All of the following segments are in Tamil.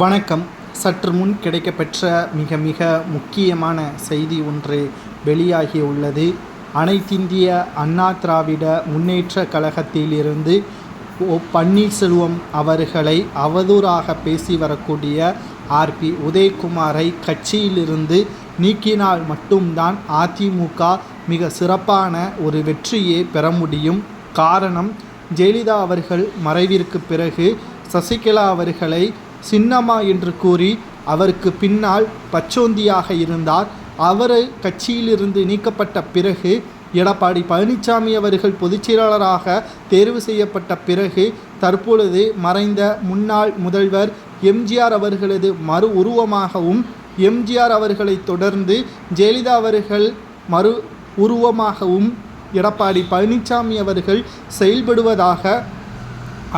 வணக்கம். சற்று முன் கிடைக்கப்பெற்ற மிக மிக முக்கியமான செய்தி ஒன்று வெளியாகியுள்ளது அனைத்திந்திய அண்ணா திராவிட முன்னேற்ற கழகத்திலிருந்து ஓ பன்னீர்செல்வம் அவர்களை அவதூறாக பேசி வரக்கூடிய ஆர்பி உதயகுமாரை கட்சியிலிருந்து நீக்கினால் மட்டும்தான் அதிமுக மிக சிறப்பான ஒரு வெற்றியை பெற முடியும். காரணம் ஜெயலலிதா அவர்கள் மறைவிற்கு பிறகு சசிகலா அவர்களை சின்னம்மா என்று கூறி அவருக்கு பின்னால் பச்சோந்தியாக இருந்தார். அவர் கட்சியிலிருந்து நீக்கப்பட்ட பிறகு எடப்பாடி பழனிசாமி அவர்கள் பொதுச்செயலாளராக தேர்வு செய்யப்பட்ட பிறகு தற்பொழுது மறைந்த முன்னாள் முதல்வர் எம்ஜிஆர் அவர்களது மறு உருவமாகவும் எம்ஜிஆர் அவர்களை தொடர்ந்து ஜெயலலிதா அவர்கள் மறு உருவமாகவும் எடப்பாடி பழனிசாமி அவர்கள் செயல்படுவதாக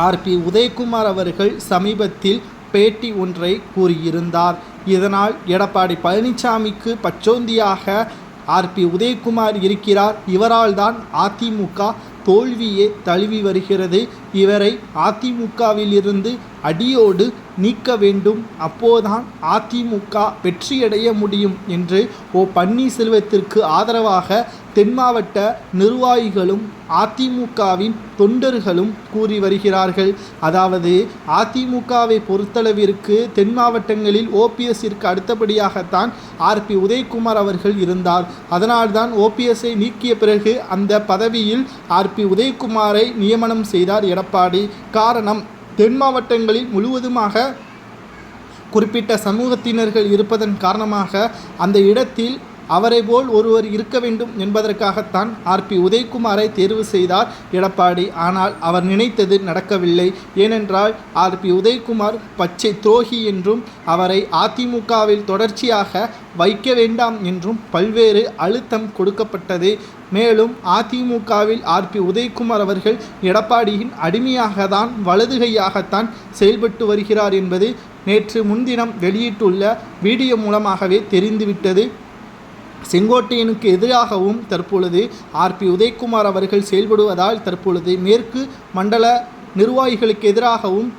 ஆர்பி உதயகுமார் அவர்கள் சமீபத்தில் பேட்டி ஒன்றை கூறியிருந்தார். இதனால் எடப்பாடி பழனிசாமிக்கு பச்சோந்தியாக ஆர்பி உதயகுமார் இருக்கிறார். இவரால் தான் அதிமுக தோல்வியே தழுவி வருகிறது. இவரை அதிமுகவிலிருந்து அடியோடு நீக்க வேண்டும். அப்போதான் அதிமுக வெற்றியடைய முடியும் என்று ஓ. பன்னீர்செல்வத்திற்கு ஆதரவாக தென் மாவட்ட நிர்வாகிகளும் அதிமுகவின் தொண்டர்களும் கூறி வருகிறார்கள். அதாவது அதிமுகவை பொறுத்தளவிற்கு தென் மாவட்டங்களில் ஓபிஎஸ்ஸிற்கு அடுத்தபடியாகத்தான் ஆர்பி உதயகுமார் அவர்கள் இருந்தார். அதனால்தான் ஓபிஎஸ்ஸை நீக்கிய பிறகு அந்த பதவியில் ஆர்பி உதயகுமாரை நியமனம் செய்தார் எடப்பாடி. காரணம் தென் மாவட்டங்களில் முழுவதுமாக குறிப்பிட்ட சமூகத்தினர்கள் இருப்பதன் காரணமாக அந்த இடத்தில் அவரை போல் ஒருவர் இருக்க வேண்டும் என்பதற்காகத்தான் ஆர்பி உதயகுமாரை தேர்வு செய்தார் எடப்பாடி. ஆனால் அவர் நினைத்தது நடக்கவில்லை. ஏனென்றால் ஆர்பி உதயகுமார் பச்சை துரோகி என்றும் அவரை அதிமுகவில் தொடர்ச்சியாக வைக்க வேண்டாம் என்றும் பல்வேறு அழுத்தம் கொடுக்கப்பட்டது. மேலும் அதிமுகவில் ஆர்பி உதயகுமார் அவர்கள் எடப்பாடியின் அடிமையாக தான் வலதுகையாகத்தான் செயல்பட்டு வருகிறார் என்பது நேற்று முன்தினம் வெளியிட்டுள்ள வீடியோ மூலமாகவே தெரிந்துவிட்டது. செங்கோட்டையனுக்கு எதிராகவும் தற்பொழுது ஆர்பி உதயகுமார் அவர்கள் செயல்படுவதால் தற்பொழுது மேற்கு மண்டல நிர்வாகிகளுக்கு எதிராகவும்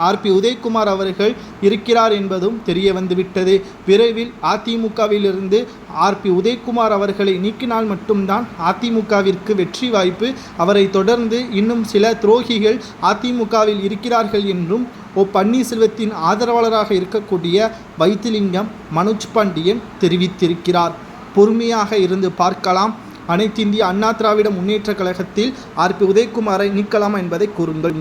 ஆர்பி உதயகுமார் அவர்கள் இருக்கிறார் என்பதும் தெரிய வந்துவிட்டது. விரைவில் அதிமுகவிலிருந்து ஆர்பி உதயகுமார் அவர்களை நீக்கினால் மட்டும்தான் அதிமுகவிற்கு வெற்றி வாய்ப்பு. அவரை தொடர்ந்து இன்னும் சில துரோகிகள் அதிமுகவில் இருக்கிறார்கள் என்றும் ஓ. பன்னீர்செல்வத்தின் ஆதரவாளராக இருக்கக்கூடிய வைத்திலிங்கம் மனோஜ் பாண்டியன் தெரிவித்திருக்கிறார். பொறுமையாக இருந்து பார்க்கலாம். அனைத்திந்திய அண்ணா திராவிட முன்னேற்ற கழகத்தில் ஆர்பி உதயகுமாரை நீக்கலாமா என்பதை கூறுங்கள்.